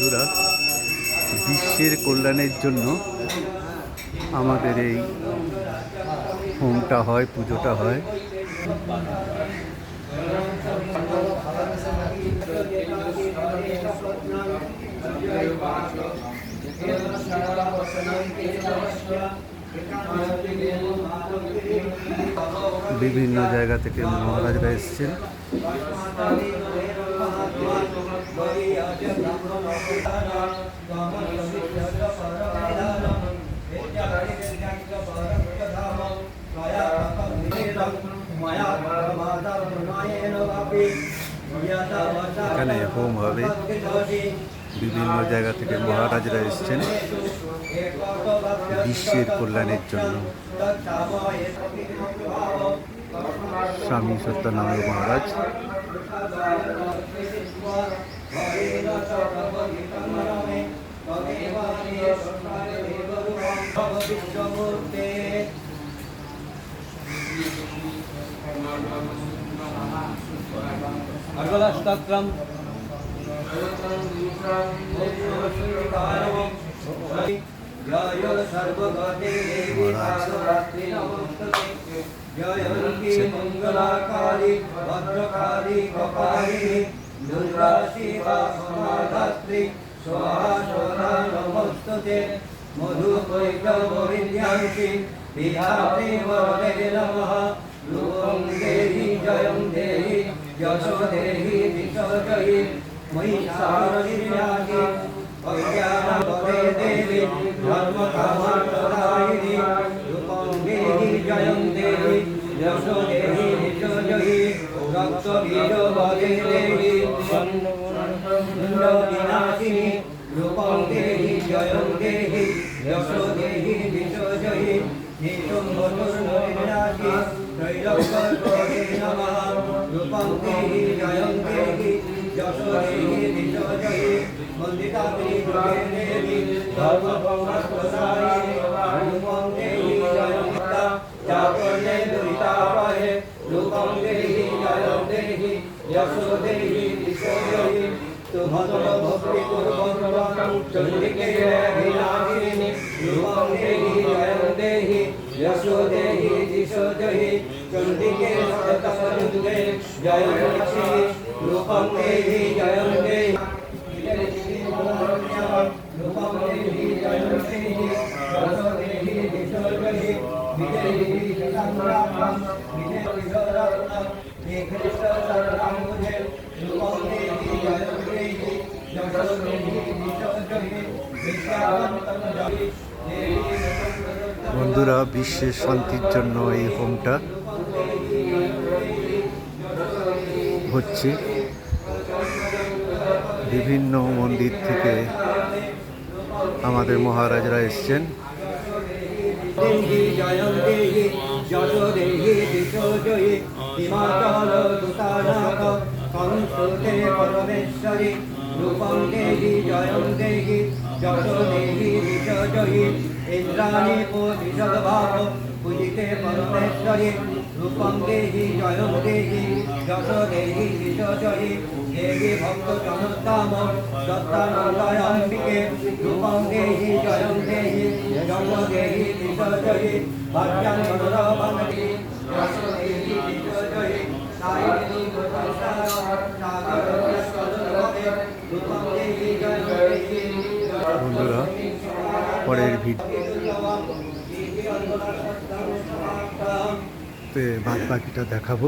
বন্ধুরা, বিশ্বের কল্যাণের জন্য আমাদের এই হোমটা হয়, পুজোটা হয়। বিভিন্ন জায়গা থেকে মহারাজরা এসছেন। এখানে হোম হবে বিভিন্ন জায়গা থেকে মহারাজরা এসছেন বিশ্বের কল্যাণের জন্য। স্বামী সত্যানন্দ মহারাজ। अर्गलाष्टक्रम जय सर्वगते देवी नमस्ते जयन्ती मङ्गलाकाली भद्रकाली कपालिनी দুর্গা শিবা সমাধাত্রী স্বাহা সদা নমস্তুতে মধু কৈকবরিদ্যাঙ্কি বিহাতে বরদে নমঃ। রূপং দেহি, জয়ং দেহি যশো দেহি বিসর্জহি মহিষারদিনাকে অজ্ঞানপদে দেবী ধর্মকামার্তদায়িনী রূপং দেহি, জয়ং দেহি যশো বিরোধে দেবী অন্ন বিনাশিনী রূপং দেহি জয়ং দেহি যশ দেহি বিশ্বজয়ী নিত্যং মধুর্ণবিনাশী ত্রৈলক্ষ্যে নমঃ রূপং দেহি জয়ং দেহি যশ দেহি यशोदेहि जिशोदेहि चण्डिके सततसंयुगे जयलक्ष्मी रूपं देहि जयं देहि रूपं देहि जयं देहि यशोदेहि जिशोदेहि विजयेहि जगन्नाथं विजयेहि বন্ধুরা বিশ্বের শান্তির জন্য এই হোমটা হচ্ছে। বিভিন্ন মন্দির থেকে আমাদের মহারাজরা এসছেন। পরমেশ্বরী রূপং দেহি জয়ং দেহি যশো দেহি দিশো জয়ি। ইন্দ্রাণী পুষদভাব পূজিতে পরমেশ্বরী। রূপং দেহি জয়ং দেহি যশো দেহি দিশো জয়ি। দেবী ভক্ত জনতাম দত্তানন্দয়াম্বিকে রূপং দেহি জয়ং দেহি যশো দেহি দিশো জয়ি। ভাগ্যাং মনোরমণি যশো দেহি দিশো জয়ি সায়িনী গোসংসার সাগর যশোদরবে রূপং দেহি জয়ং দেহি বন্ধুরা পরের ভিডিও বাদ বাকিটা দেখাবো।